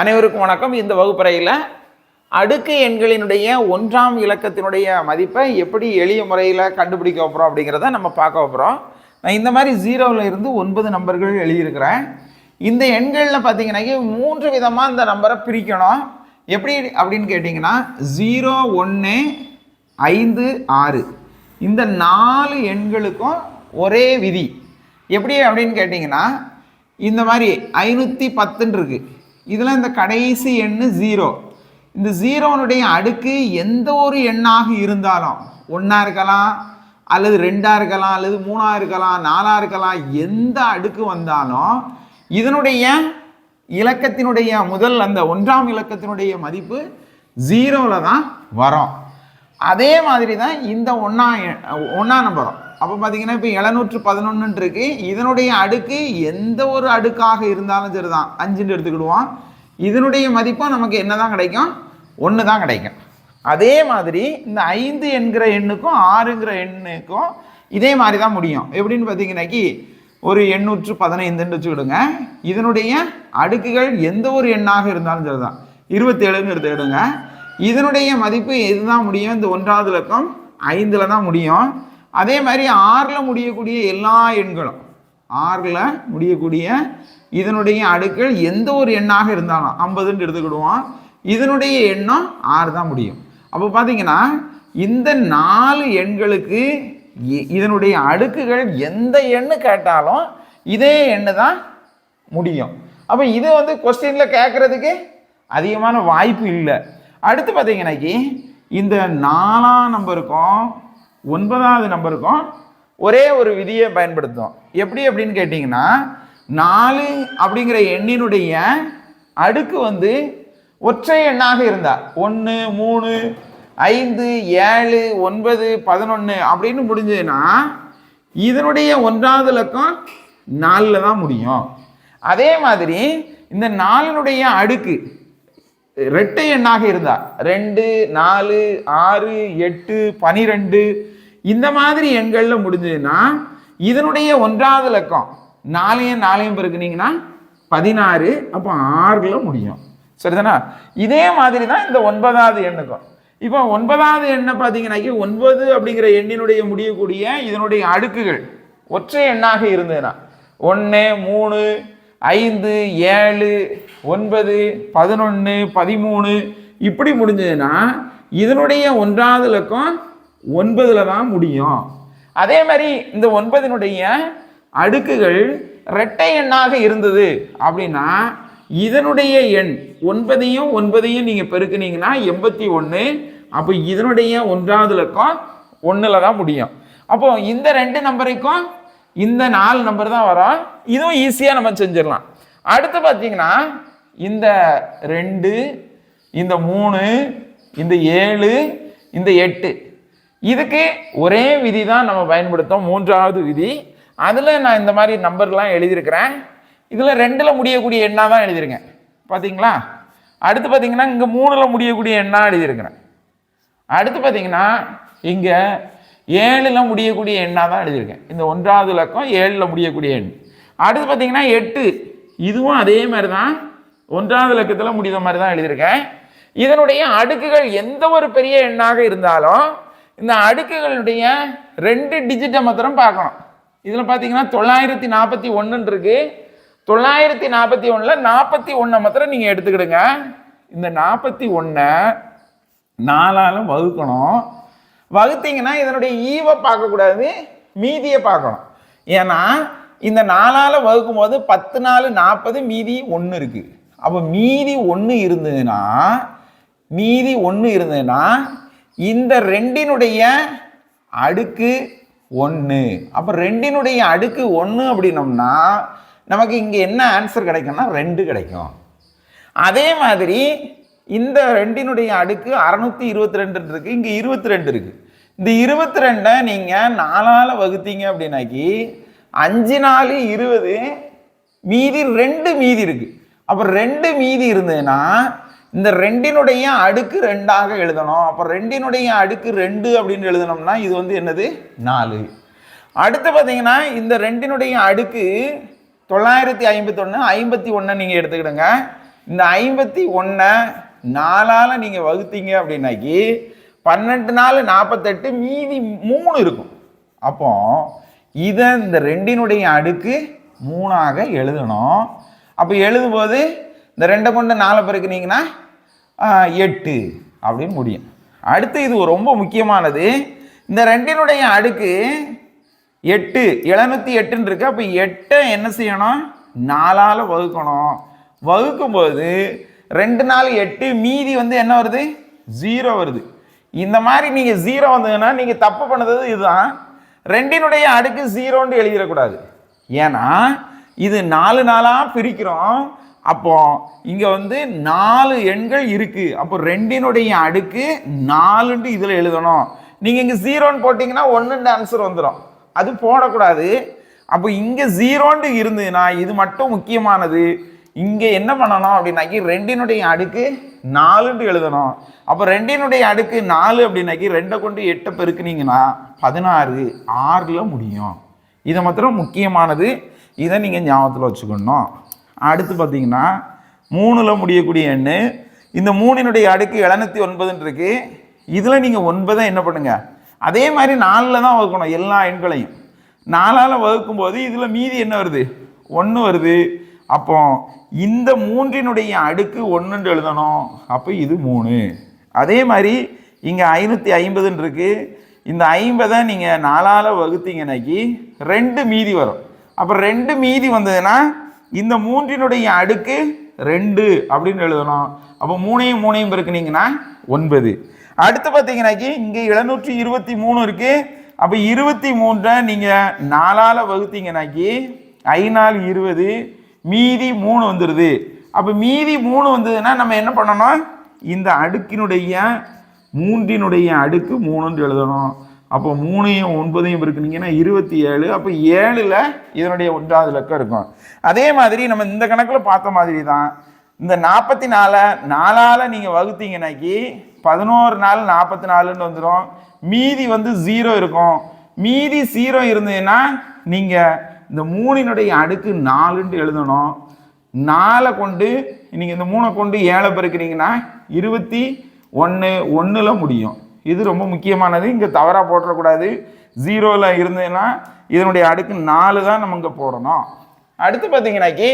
அனைவருக்கும் வணக்கம். இந்த வகுப்பறையில் அடுக்கு எண்களினுடைய ஒன்றாம் இலக்கத்தினுடைய மதிப்பை எப்படி எளிய முறையில் கண்டுபிடிக்க போகிறோம் அப்படிங்கிறத நம்ம பார்க்க போகிறோம் நான் இந்த மாதிரி ஜீரோவில் இருந்து ஒன்பது நம்பர்கள் எழுதியிருக்கிறேன். இந்த எண்களில் பார்த்தீங்கன்னாக்கி மூன்று விதமாக இந்த நம்பரை பிரிக்கணும். எப்படி அப்படின்னு கேட்டிங்கன்னா ஜீரோ ஒன்று ஐந்து ஆறு. இந்த நாலு எண்களுக்கும் ஒரே விதி. எப்படி அப்படின்னு கேட்டிங்கன்னா இந்த மாதிரி ஐநூற்றி பத்துன்னு இருக்குது இதில் இந்த கடைசி எண்ணு ஜீரோ இந்த ஜீரோனுடைய அடுக்கு எந்த ஒரு எண்ணாக இருந்தாலும் ஒன்றா இருக்கலாம் அல்லது ரெண்டாக இருக்கலாம் அல்லது மூணாக இருக்கலாம் நாலாக இருக்கலாம் எந்த அடுக்கு வந்தாலும் இதனுடைய இலக்கத்தினுடைய முதல் அந்த ஒன்றாம் இலக்கத்தினுடைய மதிப்பு ஜீரோவில் தான் வரும். அதே மாதிரி தான் இந்த ஒன்றா ஒன்றா நம்பரும். அப்போ பார்த்தீங்கன்னா இப்போ எழுநூற்று பதினொன்று இருக்கு இதனுடைய அடுக்கு எந்த ஒரு அடுக்காக இருந்தாலும் சரி தான் அஞ்சுன்னு எடுத்துக்கிடுவோம். இதனுடைய மதிப்பும் நமக்கு என்ன தான் கிடைக்கும்? ஒன்று தான் கிடைக்கும். அதே மாதிரி இந்த ஐந்து என்கிற எண்ணுக்கும் ஆறுங்கிற எண்ணுக்கும் இதே மாதிரி தான் முடியும். எப்படின்னு பார்த்தீங்கன்னாக்கி ஒரு எண்ணூற்று பதினைந்துன்னு வச்சுக்கிடுங்க. இதனுடைய அடுக்குகள் எந்த ஒரு எண்ணாக இருந்தாலும் சரி தான் இருபத்தேழுன்னு எடுத்துக்கிடுங்க. இதனுடைய மதிப்பு இதுதான் முடியும்? இந்த ஒன்றாவது இலக்கம் ஐந்தில் தான் முடியும். அதே மாதிரி ஆறில் முடியக்கூடிய எல்லா எண்களும் ஆறில் முடியக்கூடிய இதனுடைய அடுக்கள் எந்த ஒரு எண்ணாக இருந்தாலும் ஐம்பதுன்னு எடுத்துக்கிடுவோம். இதனுடைய எண்ணம் ஆறு தான் முடியும். அப்போ பார்த்தீங்கன்னா இந்த நாலு எண்களுக்கு இதனுடைய அடுக்குகள் எந்த எண்ணு கேட்டாலும் இதே எண்ணு தான் முடியும். அப்போ இது வந்து கொஸ்டினில் கேட்குறதுக்கு அதிகமான வாய்ப்பு இல்லை. அடுத்து பார்த்தீங்கன்னாக்கி இந்த நாலாம் நம்பருக்கும் ஒன்பதாவது நம்பருக்கும் ஒரே ஒரு விதியை பயன்படுத்தும் எப்படி அப்படின்னு கேட்டிங்கன்னா நாலு அப்படிங்கிற எண்ணினுடைய அடுக்கு வந்து ஒற்றை எண்ணாக இருந்தால் ஒன்று மூணு ஐந்து ஏழு ஒன்பது பதினொன்று அப்படின்னு முடிஞ்சதுன்னா இதனுடைய ஒன்றாவது இலக்கம் நாலில் தான் முடியும். அதே மாதிரி இந்த நாலினுடைய அடுக்கு ரெட்டை எண்ணாக இருந்தால் ரெண்டு நாலு ஆறு எட்டு பனிரெண்டு இந்த மாதிரி எண்களில் முடிஞ்சதுன்னா இதனுடைய ஒன்றாவது இலக்கம் நாலையும் நாலையும் பெருக்குனீங்கன்னா பதினாறு அப்போ ஆறில் முடியும். சரிதானா? இதே மாதிரி தான் இந்த ஒன்பதாவது எண்ணுக்கும். இப்போ ஒன்பதாவது எண்ணை பார்த்தீங்கன்னாக்கி ஒன்பது அப்படிங்கிற எண்ணினுடைய முடியக்கூடிய இதனுடைய அடுக்குகள் ஒற்றை எண்ணாக இருந்ததுன்னா ஒன்று மூணு ஐந்து ஏழு ஒன்பது பதினொன்று பதிமூணு இப்படி முடிஞ்சதுன்னா இதனுடைய ஒன்றாவது இலக்கம் ஒன்பதில் தான் முடியும். அதே மாதிரி இந்த ஒன்பதினுடைய அடுக்குகள் இரட்டை எண்ணாக இருந்தது அப்படின்னா இதனுடைய எண் ஒன்பதையும் ஒன்பதையும் நீங்கள் பெருக்குனீங்கன்னா எண்பத்தி ஒன்று அப்போ இதனுடைய ஒன்றாவது இலக்கம் ஒன்றில் தான் முடியும். அப்போ இந்த ரெண்டு நம்பருக்கும் இந்த நாலு நம்பர் தான் வரும் இதுவும் ஈஸியாக நம்ம செஞ்சிடலாம். அடுத்து பார்த்தீங்கன்னா இந்த ரெண்டு இந்த மூணு இந்த ஏழு இந்த எட்டு. இதுக்கு ஒரே விதி தான் நம்ம பயன்படுத்தோம் மூன்றாவது விதி. அதில் நான் இந்த மாதிரி நம்பர்லாம் எழுதியிருக்கிறேன். இதில் ரெண்டில் முடியக்கூடிய எண்ணாக தான் எழுதியிருக்கேன். பார்த்தீங்களா அடுத்து பார்த்தீங்கன்னா இங்கே மூணில் முடியக்கூடிய எண்ணாக எழுதியிருக்கிறேன். அடுத்து பார்த்தீங்கன்னா இங்கே ஏழில் முடியக்கூடிய எண்ணாக தான் எழுதியிருக்கேன். இந்த ஒன்றாவது இலக்கம் ஏழில் முடியக்கூடிய எண். அடுத்து பார்த்தீங்கன்னா எட்டு. இதுவும் அதே மாதிரி தான் ஒன்றாவது இலக்கத்தில் முடிந்த மாதிரி தான் எழுதியிருக்கேன். இதனுடைய அடுக்குகள் எந்த ஒரு பெரிய எண்ணாக இருந்தாலும் இந்த அடுக்குகளுடைய ரெண்டு டிஜிட்டை மாத்திரம் பார்க்கணும். இதில் பார்த்தீங்கன்னா தொள்ளாயிரத்தி நாற்பத்தி ஒன்றுன்னு இருக்கு தொள்ளாயிரத்தி நாற்பத்தி ஒன்றில் நாற்பத்தி ஒன்றை மாத்திரம் நீங்கள் எடுத்துக்கிடுங்க. இந்த நாற்பத்தி ஒன்றை நாலாலும் வகுக்கணும். வகுத்தீங்கன்னா இதனுடைய ஈவை பார்க்கக்கூடாது மீதியை பார்க்கணும். ஏன்னா இந்த நாலால் வகுக்கும் போது பத்து நாலு நாற்பது மீதி ஒன்று இருக்குது அப்போ மீதி ஒன்று இருந்ததுன்னா மீதி ஒன்று இருந்ததுன்னா இந்த ரெண்டினுடைய அடுக்கு ஒன்று அப்போ ரெண்டினுடைய அடுக்கு ஒன்று அப்படின்னோம்னா நமக்கு இங்கே என்ன ஆன்சர் கிடைக்கும்னா ரெண்டு கிடைக்கும். அதே மாதிரி இந்த ரெண்டினுடைய அடுக்கு அறநூற்றி இருபத்தி ரெண்டு இருக்கு இங்கே இருபத்தி ரெண்டு இருக்கு. இந்த இருபத்தி ரெண்டை நீங்கள் நாலால் வகுத்தீங்க அப்படின்னாக்கி அஞ்சு நாலு இருபது மீதி ரெண்டு மீதி இருக்கு. அப்போ ரெண்டு மீதி இருந்ததுன்னா இந்த ரெண்டினுடைய அடுக்கு ரெண்டாக எழுதணும். அப்போ ரெண்டினுடைய அடுக்கு ரெண்டு அப்படின்னு எழுதணும்னா இது வந்து என்னது? நாலு. அடுத்து பார்த்தீங்கன்னா இந்த ரெண்டினுடைய அடுக்கு தொள்ளாயிரத்தி ஐம்பத்தொன்று ஐம்பத்தி ஒன்றை நீங்கள் எடுத்துக்கிடுங்க. இந்த ஐம்பத்தி ஒன்றை நாலால் நீங்கள் வகுத்தீங்க அப்படின்னாக்கி பன்னெண்டு நாலு நாற்பத்தெட்டு மீதி மூணு இருக்கும். அப்போ இதை இந்த ரெண்டினுடைய அடுக்கு மூணாக எழுதணும். அப்போ எழுதும்போது இந்த ரெண்டை கொண்டு நாலு பெருக்குனீங்கன்னா எட்டு அப்படின்னு முடியும். அடுத்து இது ரொம்ப முக்கியமானது. இந்த ரெண்டினுடைய அடுக்கு எட்டு எழுநூத்தி எட்டுன்னு இருக்கு. அப்போ எட்டை என்ன செய்யணும்? நாலால் வகுக்கணும். வகுக்கும்போது ரெண்டு நாள் எட்டு மீதி வந்து என்ன வருது? ஜீரோ வருது. இந்த மாதிரி நீங்கள் ஜீரோ வந்ததுன்னா நீங்கள் தப்பு பண்ணது இதுதான். ரெண்டினுடைய அடுக்கு ஜீரோன்னு எழுதிடக்கூடாது. ஏன்னா இது நாலு நாளாக பிரிக்கிறோம். அப்போ இங்கே வந்து நாலு எண்கள் இருக்குது அப்போ ரெண்டினுடைய அடுக்கு நாலுன்ட்டு இதில் எழுதணும். நீங்கள் இங்கே ஜீரோன்னு போட்டிங்கன்னா ஒன்றுன்ற ஆன்சர் வந்துடும் அது போடக்கூடாது. அப்போ இங்கே ஜீரோன்ட்டு இருந்ததுன்னா இது மட்டும் முக்கியமானது. இங்கே என்ன பண்ணணும் அப்படின்னாக்கி ரெண்டினுடைய அடுக்கு நாலுன்ட்டு எழுதணும். அப்போ ரெண்டினுடைய அடுக்கு நாலு அப்படின்னாக்கி ரெண்டை கொண்டு எட்டை பெருக்குனீங்கன்னா பதினாறு ஆறில் முடியும். இதை மாத்திரம் முக்கியமானது. இதை நீங்கள் ஞாபகத்தில் வச்சுக்கணும். அடுத்து பார்த்தீங்கன்னா மூணில் முடியக்கூடிய எண்ணு. இந்த மூணினுடைய அடுக்கு எழுநூத்தி ஒன்பதுன்ருக்கு இதில் நீங்கள் ஒன்பதை என்ன பண்ணுங்கள் அதே மாதிரி நாலில் தான் வகுக்கணும் எல்லா எண்களையும். நாலால் வகுக்கும்போது இதில் மீதி என்ன வருது? ஒன்று வருது. அப்போ இந்த மூன்றினுடைய அடுக்கு ஒன்றுன்னு எழுதணும். அப்போ இது மூணு. அதே மாதிரி இங்கே ஐநூற்றி ஐம்பதுன்னு இருக்குது இந்த ஐம்பதை நீங்கள் நாலால் வகுத்தீங்கன்னாக்கி ரெண்டு மீதி வரும். அப்போ ரெண்டு மீதி வந்ததுன்னா இந்த மூன்றினுடைய அடுக்கு ரெண்டு அப்படின்னு எழுதணும். அப்போ மூணையும் மூணையும் பெருக்குனீங்கன்னா ஒன்பது. அடுத்து பார்த்தீங்கன்னாக்கி இங்கே எழுநூற்றி இருபத்தி மூணு இருக்கு. அப்போ இருபத்தி மூன்றை நீங்கள் நாலால் வகுத்தீங்கன்னாக்கி ஐநாள் இருபது மீதி மூணு வந்துடுது அப்போ மீதி மூணு வந்ததுன்னா நம்ம என்ன பண்ணணும்? இந்த அடுக்கினுடைய மூன்றினுடைய அடுக்கு மூணுன்னு எழுதணும். அப்போ மூணையும் ஒன்பதையும் இருக்குனீங்கன்னா இருபத்தி ஏழு அப்போ ஏழில் இதனுடைய ஒன்றாவது இலக்கம் இருக்கும். அதே மாதிரி நம்ம இந்த கணக்கில் பார்த்த மாதிரி தான் இந்த நாற்பத்தி நாலை நாலால் நீங்கள் வகுத்தீங்கன்னாக்கி பதினோரு நாள் நாற்பத்தி நாலுன்னு வந்துடும் மீதி வந்து ஜீரோ இருக்கும். மீதி ஜீரோ இருந்ததுன்னா நீங்கள் இந்த மூணினுடைய அடுக்கு நாலுன்ட்டு எழுதணும். நாலை கொண்டு நீங்கள் இந்த மூணை கொண்டு ஏழை பெருக்கிறீங்கன்னா இருபத்தி ஒன்று ஒன்றில் முடியும். இது ரொம்ப முக்கியமானது. இங்கே தவறாக போட்டுறக்கூடாது. ஜீரோவில் இருந்ததுன்னா இதனுடைய அடுக்கு நாலு தான் நம்ம இங்கே போடணும். அடுத்து பார்த்தீங்கன்னாக்கி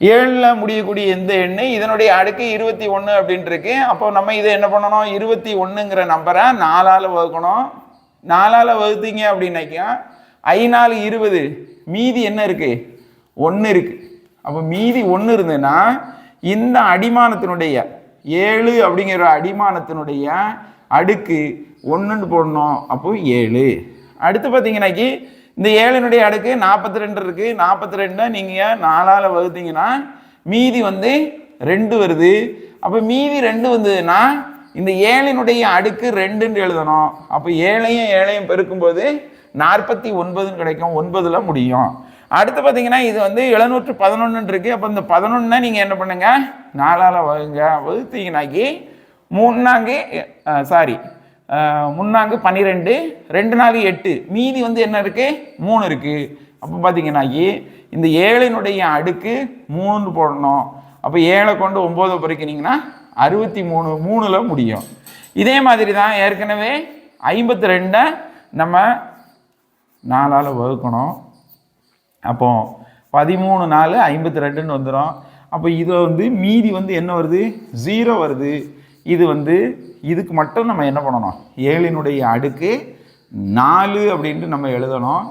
ஏழில் முடியக்கூடிய எந்த எண்ணு இதனுடைய அடுக்கு இருபத்தி ஒன்று அப்படின்ட்டுருக்கு. அப்போ நம்ம இதை என்ன பண்ணணும்? இருபத்தி ஒன்றுங்கிற நம்பரை நாலால் வகுக்கணும். நாலால் வகுத்தீங்க அப்படின்னாக்கா ஐநாலு இருபது மீதி என்ன இருக்குது ஒன்று இருக்குது அப்போ மீதி ஒன்று இருந்ததுன்னா இந்த அடிமானத்தினுடைய ஏழு அப்படிங்கிற அடிமானத்தினுடைய அடுக்கு ஒன்றுன்னு போடணும். அப்போ ஏழு. அடுத்து பார்த்தீங்கன்னாக்கி இந்த ஏழினுடைய அடுக்கு நாற்பத்தி ரெண்டு இருக்குது நாற்பத்தி ரெண்டை நீங்கள் நாலால் வகுத்தீங்கன்னா மீதி வந்து ரெண்டு வருது. அப்போ மீதி ரெண்டு வந்ததுன்னா இந்த ஏழினுடைய அடுக்கு ரெண்டுன்னு எழுதணும். அப்போ ஏழையும் ஏழையும் பெருக்கும்போது நாற்பத்தி ஒன்பதுன்னு கிடைக்கும். ஒன்பதில் முடியும். அடுத்து பார்த்தீங்கன்னா இது வந்து எழுநூற்று பதினொன்று இருக்குது அப்போ இந்த பதினொன்றுனா நீங்கள் என்ன பண்ணுங்கள் நாலால் வகுங்க. வகுத்தீங்கன்னாக்கி மூணாங்கு சாரி முன்னாங்கு பன்னிரெண்டு ரெண்டு நாலு எட்டு. மீதி வந்து என்ன இருக்குது மூணு இருக்குது அப்போ பார்த்தீங்கன்னாக்கி இந்த ஏழினுடைய அடுக்கு மூணுன்னு போடணும். அப்போ ஏழை கொண்டு ஒம்போதை பொறிக்கினீங்கன்னா அறுபத்தி மூணு மூணில் முடியும். இதே மாதிரி தான் ஏற்கனவே ஐம்பத்தி ரெண்டை நம்ம நாலால் வகுக்கணும். அப்போது பதிமூணு நாலு ஐம்பத்தி ரெண்டுன்னு வந்துடும் அப்போ இதில் வந்து மீதி வந்து என்ன வருது? ஜீரோ வருது. இது வந்து இதுக்கு மட்டும் நம்ம என்ன பண்ணணும்? ஏழினுடைய அடுக்கு நாலு அப்படின்ட்டு நம்ம எழுதணும்.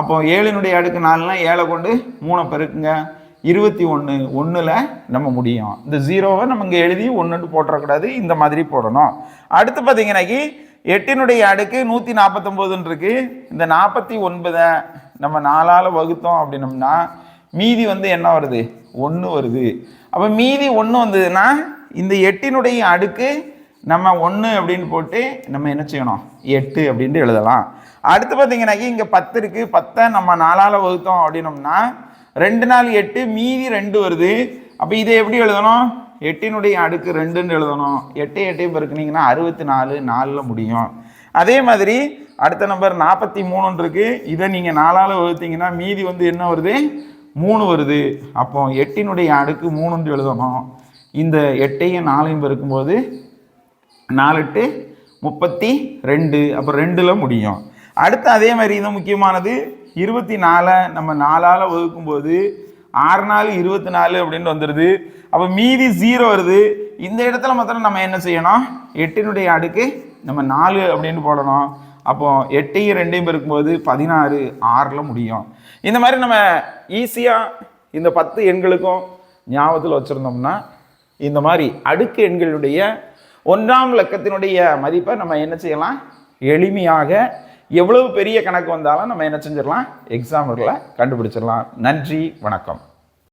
அப்போ ஏழினுடைய அடுக்கு நாலுனால் ஏழை கொண்டு மூணை பெருக்குங்க. இருபத்தி ஒன்று ஒன்றில் நம்ம முடியும். இந்த ஜீரோவை நம்ம இங்கே எழுதி ஒன்றுட்டு போட்டுறக்கூடாது. இந்த மாதிரி போடணும். அடுத்து பார்த்தீங்கன்னாக்கி எட்டினுடைய அடுக்கு நூற்றி நாற்பத்தொம்போதுன்னு இருக்கு இந்த நாற்பத்தி ஒன்பதை நம்ம நாலால் வகுத்தோம் அப்படின்னம்னா மீதி வந்து என்ன வருது? ஒன்று வருது. அப்போ மீதி ஒன்று வந்ததுன்னா இந்த எட்டினுடைய அடுக்கு நம்ம ஒன்று அப்படின்னு போட்டு நம்ம என்ன செய்யணும்? எட்டு அப்படின்ட்டு எழுதலாம். அடுத்து பார்த்தீங்கன்னாக்கி இங்கே பத்து இருக்குது பத்தை நம்ம நாலால் வகுத்தோம் அப்படின்னோம்னா ரெண்டு நாள் எட்டு மீதி ரெண்டு வருது. அப்போ இதை எப்படி எழுதணும்? எட்டினுடைய அடுக்கு ரெண்டுன்னு எழுதணும். எட்டு எட்டையும் பெருக்குனீங்கன்னா அறுபத்தி நாலு நாலில் முடியும். அதே மாதிரி அடுத்த நம்பர் நாற்பத்தி மூணுன்னு இருக்குது இதை நீங்கள் நாலால் வகுத்தீங்கன்னா மீதி வந்து என்ன வருது? மூணு வருது. அப்போ எட்டினுடைய அடுக்கு மூணுன்னு எழுதணும். இந்த எட்டையும் நாலையும் பெருக்கும்போது நாலு எட்டு முப்பத்தி ரெண்டு அப்புறம் ரெண்டில் முடியும். அடுத்து அதே மாதிரி இது முக்கியமானது இருபத்தி நாலை நம்ம நாலால் வகுக்கும்போது ஆறு நாலு இருபத்தி நாலு அப்படின்னு வந்துடுது அப்போ மீதி ஜீரோ வருது. இந்த இடத்துல மாத்திரம் நம்ம என்ன செய்யணும்? எட்டினுடைய அடுக்கு நம்ம நாலு அப்படின்னு போடணும். அப்போ எட்டையும் ரெண்டையும் பெருக்கும்போது பதினாறு ஆறில் முடியும். இந்த மாதிரி நம்ம ஈஸியாக இந்த பத்து எண்களுக்கும் ஞாபகத்தில் வச்சுருந்தோம்னா இந்த மாதிரி அடுக்கு எண்களுடைய ஒன்றாம் இலக்கத்தினுடைய மதிப்பை நம்ம என்ன செய்யலாம்? எளிமையாக எவ்வளவு பெரிய கணக்கு வந்தாலும் நம்ம என்ன செஞ்சிடலாம்? எக்ஸாம்பிளில் கண்டுபிடிச்சிடலாம். நன்றி வணக்கம்.